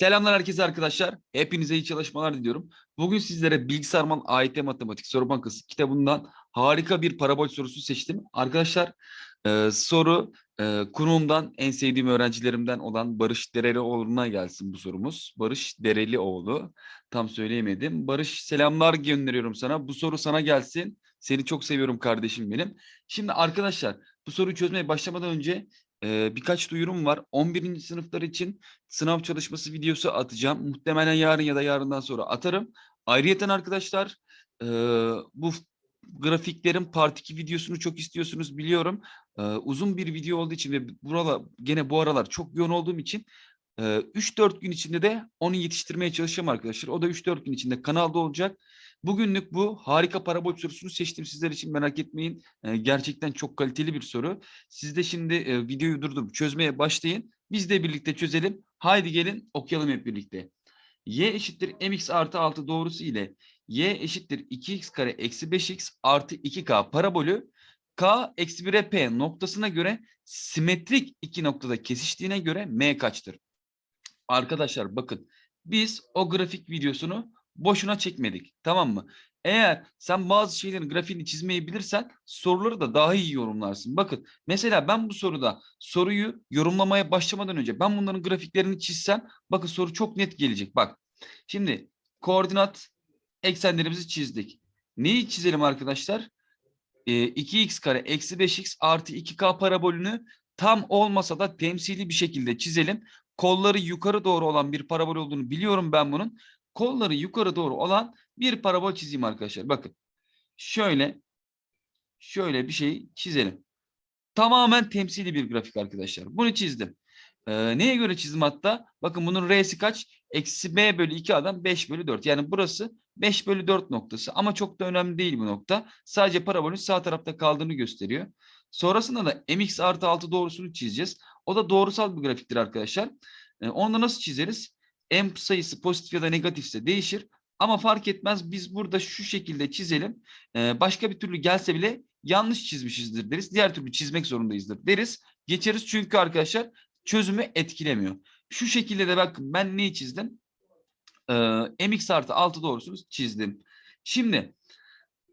Selamlar herkese arkadaşlar. Hepinize iyi çalışmalar diliyorum. Bugün sizlere Bilgisayarman AYT Matematik Soru Bankası kitabından harika bir parabol sorusu seçtim. Arkadaşlar e, soru e, kurumumdan en sevdiğim öğrencilerimden olan Barış Derelioğlu'na gelsin bu sorumuz. Barış Derelioğlu. Tam söyleyemedim. Barış selamlar gönderiyorum sana. Bu soru sana gelsin. Seni çok seviyorum kardeşim benim. Şimdi arkadaşlar bu soruyu çözmeye başlamadan önce birkaç duyurum var. 11. sınıflar için sınav çalışması videosu atacağım. Muhtemelen yarın ya da yarından sonra atarım. Ayrıyeten arkadaşlar bu grafiklerin part 2 videosunu çok istiyorsunuz biliyorum. Uzun bir video olduğu için ve buralar gene bu aralar çok yoğun olduğum için e, 3-4 gün içinde de onu yetiştirmeye çalışacağım arkadaşlar. O da 3-4 gün içinde kanalda olacak. Bugünlük bu harika parabol sorusunu seçtim sizler için merak etmeyin. E, gerçekten çok kaliteli bir soru. Siz de şimdi e, videoyu durdurup çözmeye başlayın. Biz de birlikte çözelim. Haydi gelin okuyalım hep birlikte. y eşittir mx artı 6 doğrusu ile y eşittir 2x kare eksi 5x artı 2k parabolü k eksi 1'e p noktasına göre simetrik iki noktada kesiştiğine göre m kaçtır? Arkadaşlar bakın biz o grafik videosunu boşuna çekmedik tamam mı? Eğer sen bazı şeylerin grafiğini çizmeyi bilirsen soruları da daha iyi yorumlarsın. Bakın mesela ben bu soruda soruyu yorumlamaya başlamadan önce ben bunların grafiklerini çizsem bakın soru çok net gelecek. Bak şimdi koordinat eksenlerimizi çizdik. Neyi çizelim arkadaşlar? Ee, 2x kare eksi 5x artı 2k parabolünü tam olmasa da temsili bir şekilde çizelim. Kolları yukarı doğru olan bir parabol olduğunu biliyorum ben bunun kolları yukarı doğru olan bir parabol çizeyim arkadaşlar. Bakın şöyle şöyle bir şey çizelim. Tamamen temsili bir grafik arkadaşlar. Bunu çizdim. Ee, neye göre çizdim hatta? Bakın bunun R'si kaç? Eksi B bölü 2 adam 5 bölü 4. Yani burası 5 bölü 4 noktası. Ama çok da önemli değil bu nokta. Sadece parabolün sağ tarafta kaldığını gösteriyor. Sonrasında da mx artı 6 doğrusunu çizeceğiz. O da doğrusal bir grafiktir arkadaşlar. Ee, onu da nasıl çizeriz? m sayısı pozitif ya da negatifse değişir. Ama fark etmez biz burada şu şekilde çizelim. Ee, başka bir türlü gelse bile yanlış çizmişizdir deriz. Diğer türlü çizmek zorundayızdır deriz. Geçeriz çünkü arkadaşlar çözümü etkilemiyor. Şu şekilde de bakın ben neyi çizdim? Ee, mx artı 6 doğrusunu çizdim. Şimdi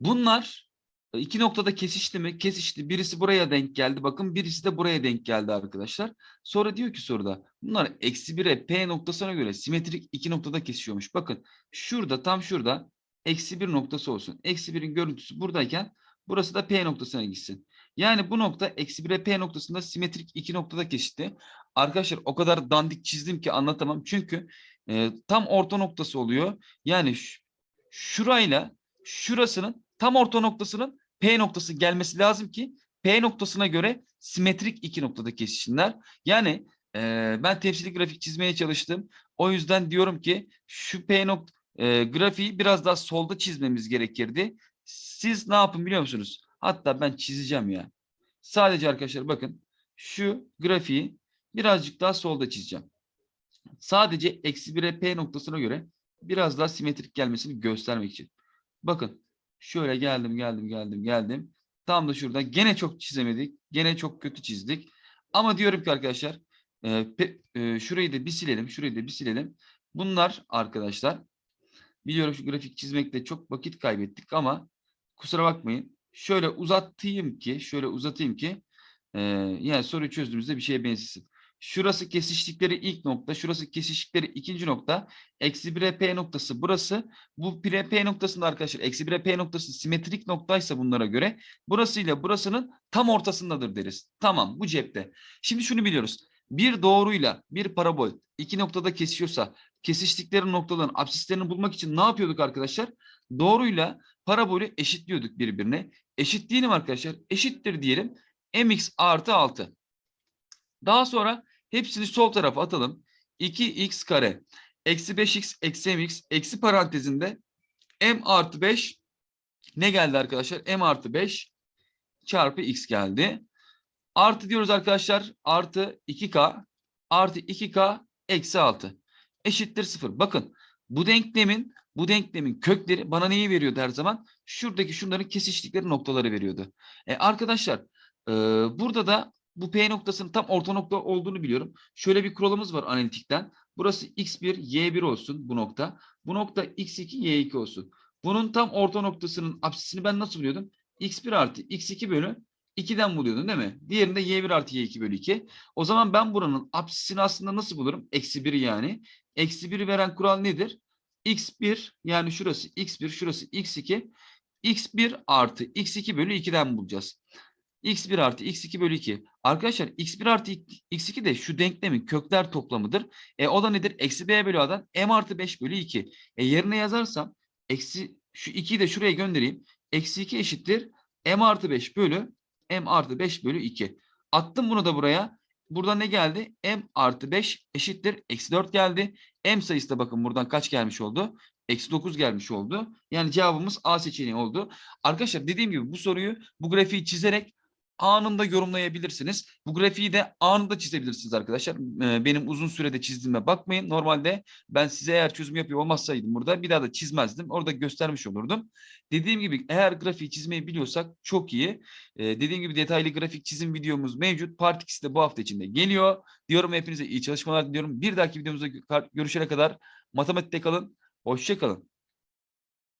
bunlar iki noktada kesişti mi? Kesişti. Birisi buraya denk geldi. Bakın birisi de buraya denk geldi arkadaşlar. Sonra diyor ki soruda bunlar eksi 1'e P noktasına göre simetrik iki noktada kesişiyormuş. Bakın şurada tam şurada eksi 1 noktası olsun. Eksi 1'in görüntüsü buradayken burası da P noktasına gitsin. Yani bu nokta eksi 1'e P noktasında simetrik iki noktada kesişti. Arkadaşlar o kadar dandik çizdim ki anlatamam. Çünkü e, tam orta noktası oluyor. Yani şurayla şurasının tam orta noktasının P noktası gelmesi lazım ki P noktasına göre simetrik iki noktada kesişsinler. Yani e, ben temsili grafik çizmeye çalıştım. O yüzden diyorum ki şu P nokta e, grafiği biraz daha solda çizmemiz gerekirdi. Siz ne yapın biliyor musunuz? Hatta ben çizeceğim ya. Sadece arkadaşlar bakın şu grafiği birazcık daha solda çizeceğim. Sadece eksi 1'e P noktasına göre biraz daha simetrik gelmesini göstermek için. Bakın Şöyle geldim geldim geldim geldim. Tam da şurada gene çok çizemedik. Gene çok kötü çizdik. Ama diyorum ki arkadaşlar e, pe, e, şurayı da bir silelim. Şurayı da bir silelim. Bunlar arkadaşlar biliyorum şu grafik çizmekte çok vakit kaybettik ama kusura bakmayın. Şöyle uzatayım ki şöyle uzatayım ki e, yani soruyu çözdüğümüzde bir şeye benzesin. Şurası kesiştikleri ilk nokta, şurası kesiştikleri ikinci nokta. Eksi 1'e P noktası burası. Bu 1'e P noktasında arkadaşlar eksi 1'e P noktası simetrik noktaysa bunlara göre burasıyla burasının tam ortasındadır deriz. Tamam bu cepte. Şimdi şunu biliyoruz. Bir doğruyla bir parabol iki noktada kesişiyorsa kesiştikleri noktaların absislerini bulmak için ne yapıyorduk arkadaşlar? Doğruyla parabolü eşitliyorduk birbirine. Eşitleyelim arkadaşlar. Eşittir diyelim. mx artı 6. Daha sonra hepsini sol tarafa atalım. 2x kare eksi 5x eksi mx eksi parantezinde m artı 5 ne geldi arkadaşlar? m artı 5 çarpı x geldi. Artı diyoruz arkadaşlar. Artı 2k artı 2k eksi 6 eşittir 0. Bakın bu denklemin bu denklemin kökleri bana neyi veriyordu her zaman? Şuradaki şunların kesiştikleri noktaları veriyordu. E arkadaşlar e, burada da bu P noktasının tam orta nokta olduğunu biliyorum. Şöyle bir kuralımız var analitikten. Burası x1, y1 olsun bu nokta. Bu nokta x2, y2 olsun. Bunun tam orta noktasının apsisini ben nasıl buluyordum? x1 artı x2 bölü 2'den buluyordum değil mi? Diğerinde y1 artı y2 bölü 2. O zaman ben buranın apsisini aslında nasıl bulurum? Eksi 1 yani. Eksi 1'i veren kural nedir? x1 yani şurası x1 şurası x2 x1 artı x2 bölü 2'den bulacağız. X1 artı x2 bölü 2. Arkadaşlar x1 artı x2 de şu denklemin kökler toplamıdır. E, o da nedir? Eksi b bölü a'dan m artı 5 bölü 2. E, yerine yazarsam eksi şu 2'yi de şuraya göndereyim. Eksi 2 eşittir m artı 5 bölü m artı 5 bölü 2. Attım bunu da buraya. Burada ne geldi? m artı 5 eşittir. Eksi 4 geldi. m sayısı da bakın buradan kaç gelmiş oldu? Eksi 9 gelmiş oldu. Yani cevabımız A seçeneği oldu. Arkadaşlar dediğim gibi bu soruyu bu grafiği çizerek anında yorumlayabilirsiniz. Bu grafiği de anında çizebilirsiniz arkadaşlar. Ee, Benim uzun sürede çizdiğime bakmayın. Normalde ben size eğer çözüm yapıyor olmasaydım burada bir daha da çizmezdim. Orada göstermiş olurdum. Dediğim gibi eğer grafiği çizmeyi biliyorsak çok iyi. Ee, Dediğim gibi detaylı grafik çizim videomuz mevcut. Part 2'si de bu hafta içinde geliyor. Diyorum hepinize iyi çalışmalar diliyorum. Bir dahaki videomuzda görüşene kadar matematikte kalın. Hoşça kalın.